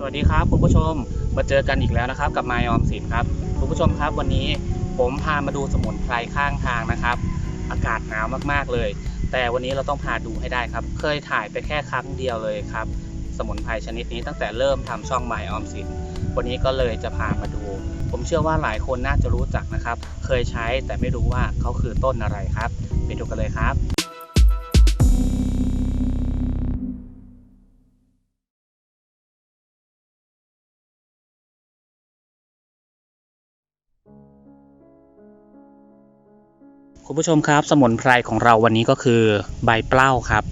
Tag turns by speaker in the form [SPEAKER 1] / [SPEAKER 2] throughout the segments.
[SPEAKER 1] สวัสดีครับคุณผู้ชมมาเจอกันอีกแล้วนะครับ กับมายออมสินครับคุณผู้ชมครับวันนี้ผมพามาดูสมุนไพรข้างทางนะครับ อากาศหนาวมากๆเลย แต่วันนี้เราต้องพาดูให้ได้ครับ เคยถ่ายไปแค่ครั้งเดียวเลยครับ สมุนไพรชนิดนี้ตั้งแต่เริ่มทำช่องมายออมสินวันนี้ก็เลยจะพามาดู ผมเชื่อว่าหลายคนน่าจะรู้จักนะครับ เคยใช้แต่ไม่รู้ว่าเขาคือต้นอะไรครับ ไปดูกันเลยครับ คุณผู้ชมครับ สมุนไพรของเราวันนี้ก็คือใบเปล้าครับ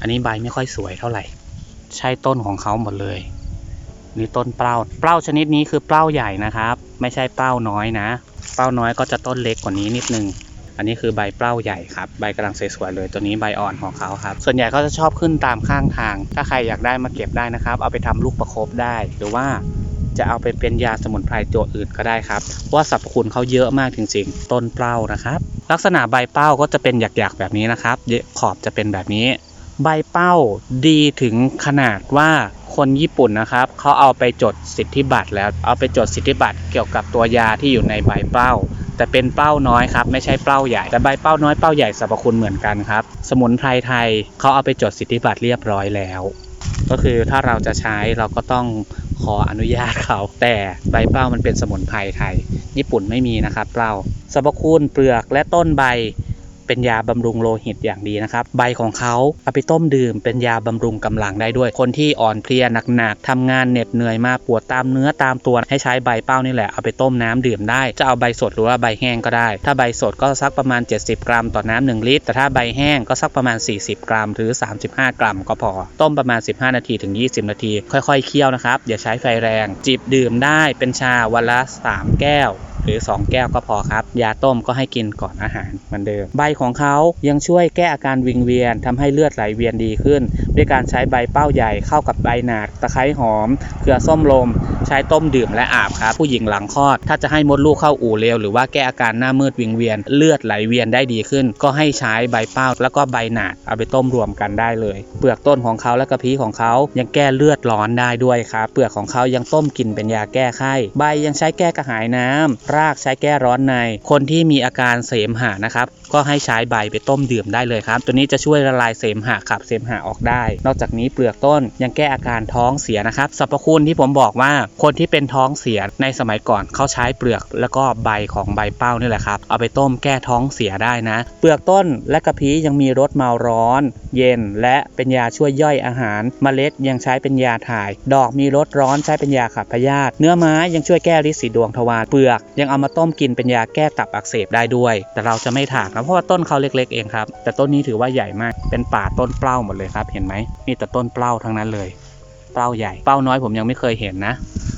[SPEAKER 1] อันนี้ใบไม่ค่อยสวยเท่าไหร่ ใช่ต้นของเขาหมดเลย นี่ต้นเปล้าเปล้าชนิดนี้คือเปล้าใหญ่นะครับ ไม่ใช่เปล้าน้อยนะ เปล้าน้อยก็จะต้นเล็กกว่านี้นิดนึง อันนี้คือใบเปล้าใหญ่ครับ ใบกำลังสวยๆเลย ตัวนี้ใบอ่อนของเขาครับ ส่วนใหญ่เขาจะชอบขึ้นตามข้างทาง ถ้าใครอยากได้มาเก็บได้นะครับ เอาไปทำลูกประคบได้ หรือว่าจะเอาไปเป็นยาสมุนไพรตัวอื่นก็ได้ครับ เพราะว่าสรรพคุณเขาเยอะมากจริงๆ ต้นเปล้านะครับ ลักษณะใบเป้าก็จะเป็นหยักๆแบบนี้นะครับ ขอบจะเป็นแบบนี้ ใบเป้าดีถึงขนาดว่าคนญี่ปุ่นนะครับเขาเอาไปจดสิทธิบัตรแล้วเอาไปจดสิทธิบัตรเกี่ยวกับตัวยาที่อยู่ในใบเป้า แต่เป็นเป้าน้อยครับไม่ใช่เป้าใหญ่แต่ใบเป้าน้อยเป้าใหญ่สรรพคุณเหมือนกันครับ สมุนไพรไทยเขาเอาไปจดสิทธิบัตรเรียบร้อยแล้ว ก็คือถ้าเราจะใช้เราก็ต้องขออนุญาตเขา แต่ใบเป้ามันเป็นสมุนไพรไทย ญี่ปุ่นไม่มีนะครับเปล่าสรรพคุณเปลือกและต้นใบ เป็นยาบำรุงโลหิตอย่างดีนะครับใบของเขาเอาไปต้มดื่มเป็นยาบำรุงกำลังได้ด้วย คนที่อ่อนเพลียหนักๆทำงานเหน็ดเหนื่อยมากปวดตามเนื้อตามตัวให้ใช้ใบเป้านี่แหละเอาไปต้มน้ำดื่มได้ จะเอาใบสดหรือว่าใบแห้งก็ได้ ถ้าใบสดก็สักประมาณ 70 กรัมต่อน้ำ1ลิตร แต่ถ้าใบแห้งก็สักประมาณ 40 กรัม หรือ 35 กรัมก็พอ ต้มประมาณ 15 นาทีถึง 20 นาที ค่อยๆเคี่ยวนะครับอย่าใช้ไฟแรง จิบดื่มได้เป็นชาวันละ 3 แก้ว หรือ 2 แก้วก็พอครับ ยาต้มก็ให้กินก่อนอาหารเหมือนเดิม ใบของเขายังช่วยแก้อาการวิงเวียนทำให้เลือดไหลเวียนดีขึ้นด้วยการใช้ใบเป้าใหญ่เข้ากับใบหนาดตะไคร้หอม เกลือส้มลม ใช้ต้มดื่มและอาบครับผู้หญิงหลังคลอด ถ้าจะให้มดลูกเข้าอู่เร็วหรือว่าแก้อาการหน้ามืดวิงเวียนเลือดไหลเวียนได้ดีขึ้น ก็ให้ใช้ใบเป้าแล้วก็ใบหนาดเอาไปต้มรวมกันได้เลย เปลือกต้นของเขาและกระพี้ของเขายังแก้เลือดร้อนได้ด้วยครับเปลือกของเขายังต้มกินเป็นยาแก้ไข้ใบยังใช้แก้กระหายน้ำรากใช้แก้ร้อนใน คนที่มีอาการเสมหะนะครับก็ให้ใช้ใบไปต้มดื่มได้เลยครับ ตัวนี้จะช่วยละลายเสมหะขับเสมหะออกได้ได้นอกจากนี้เปลือกต้นยังแก้อาการท้องเสียนะครับสรรพคุณที่ผมบอกว่าคนที่เป็นท้องเสียในสมัยก่อนเขาใช้เปลือกแล้วก็ใบของใบเป้านี่แหละครับ เอาไปต้มแก้ท้องเสียได้นะ เปลือกต้นและกระพี้ยังมีรสเมาร้อน เย็นและเป็นยาช่วยย่อยอาหาร เมล็ดยังใช้เป็นยาถ่าย ดอกมีรสร้อนใช้เป็นยาขับพยาธิเนื้อไม้ยังช่วยแก้ริดสีดวงทวารเปลือก ยังเอามาต้มกินเป็นยาแก้ตับอักเสบได้ด้วย แต่เราจะไม่ถากนะเพราะว่าต้นเขาเล็ก ๆ เองครับแต่ต้นนี้ถือว่าใหญ่มากเป็นป่าต้นเปล้าหมดเลยครับเห็นไหมมีแต่ต้นเปล้าทั้งนั้นเลยเปล้าใหญ่เปล้าน้อยผมยังไม่เคยเห็นนะ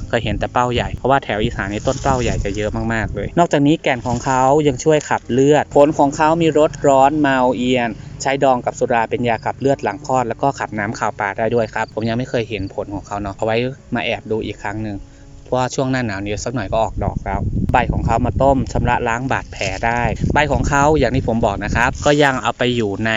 [SPEAKER 1] เคยเห็นแต่เป้าใหญ่เพราะว่าแถวอีสานนี่ต้นเป้าใหญ่จะเยอะมากๆเลย นอกจากนี้แก่นของเขายังช่วยขับเลือดผลของเขามีรสร้อนเมาเอียน ใช้ดองกับสุราเป็นยาขับเลือดหลังคลอดแล้วก็ขับน้ำข่าวปลาได้ด้วยครับ ผมยังไม่เคยเห็นผลของเขาเนาะเอาไว้มาแอบดูอีกครั้งหนึ่ง เพราะว่าช่วงหน้าหนาวนี้สักหน่อยก็ออกดอกแล้ว ใบของเขามาต้มชำระล้างบาดแผลได้ ใบของเขาอย่างที่ผมบอกนะครับ ก็ยังเอาไปอยู่ใน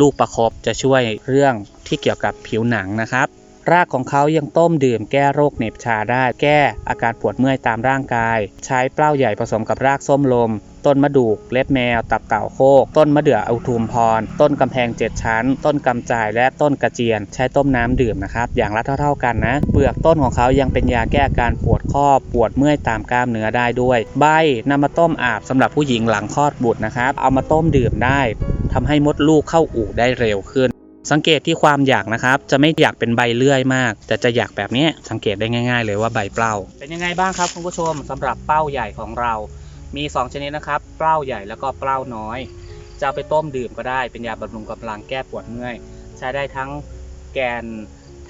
[SPEAKER 1] ลูกประคบจะช่วยเรื่องที่เกี่ยวกับผิวหนังนะครับ รากของเขายังต้มดื่มแก้โรคเหน็บชาได้ แก้อาการปวดเมื่อยตามร่างกาย ใช้เปล้าใหญ่ผสมกับรากส้มลม ต้นมะดูก เล็บแมว ตับเต่าโคก ต้นมะเดื่ออุทุมพร ต้นกำแพงเจ็ดชั้น ต้นกำจายและต้นกระเจียน ใช้ต้มน้ำดื่มนะครับ อย่างละเท่า ๆกันนะ เปลือกต้นของเขายังเป็นยาแก้อาการปวดข้อปวดเมื่อยตามกล้ามเนื้อได้ด้วย ใบนำมาต้มอาบสำหรับผู้หญิงหลังคลอดบุตรนะครับ เอามาต้มดื่มได้ทำให้มดลูกเข้าอู่ได้เร็วขึ้น สังเกตที่ความหยากนะครับ จะไม่อยากเป็นใบเลื่อยมาก แต่จะอยากแบบนี้สังเกตได้ง่าย ๆ เลยว่าใบเปล้าเป็นยังไงบ้างครับคุณผู้ชมสำหรับเป้าใหญ่ของเรา มี 2 ชนิดนะครับ เปล้าใหญ่แล้วก็เปล้าน้อย จะเอาไปต้มดื่มก็ได้เป็นยาบำรุงกำลังแก้ปวดเมื่อย ใช้ได้ทั้งแกน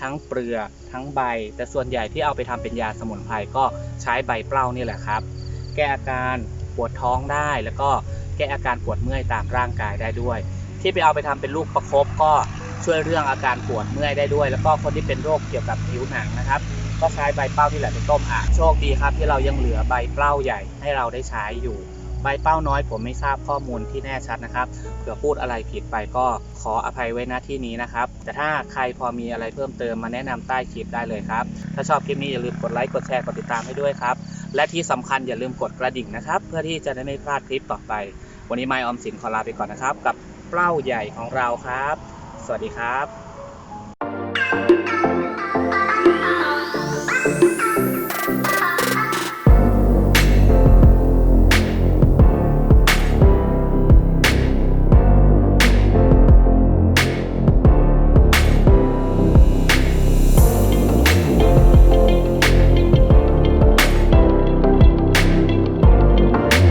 [SPEAKER 1] ทั้งเปลือกทั้งใบ แต่ส่วนใหญ่ที่เอาไปทำเป็นยาสมุนไพรก็ใช้ใบเปล้านี่แหละครับ แก้อาการปวดท้องได้แล้วก็แก้อาการปวดเมื่อยตามร่างกายได้ด้วย ที่ไปเอาไปทำเป็นลูกประคบก็ ช่วยเรื่องอาการปวดเมื่อยได้ด้วย แล้วก็คนที่เป็นโรคเกี่ยวกับผิวหนังนะครับ ก็ใช้ใบเป้าที่แหละไปต้มอาบโชคดีครับที่เรายังเหลือใบเป้าใหญ่ให้เราได้ใช้อยู่ใบเป้าน้อยผมไม่ทราบข้อมูลที่แน่ชัดนะครับ เผื่อพูดอะไรผิดไปก็ขออภัยไว้ณที่นี้นะครับ แต่ถ้าใครพอมีอะไรเพิ่มเติมมาแนะนำใต้คลิปได้เลยครับ ถ้าชอบคลิปนี้อย่าลืมกดไลค์ กดแชร์ กดติดตามให้ด้วยครับ และที่สำคัญอย่าลืมกดกระดิ่งนะครับ เพื่อที่จะได้ไม่พลาดคลิปต่อไป วันนี้ไมออมสินขอลาไปก่อนนะครับ กับเปล้าใหญ่ของเราครับ สวัสดีครับ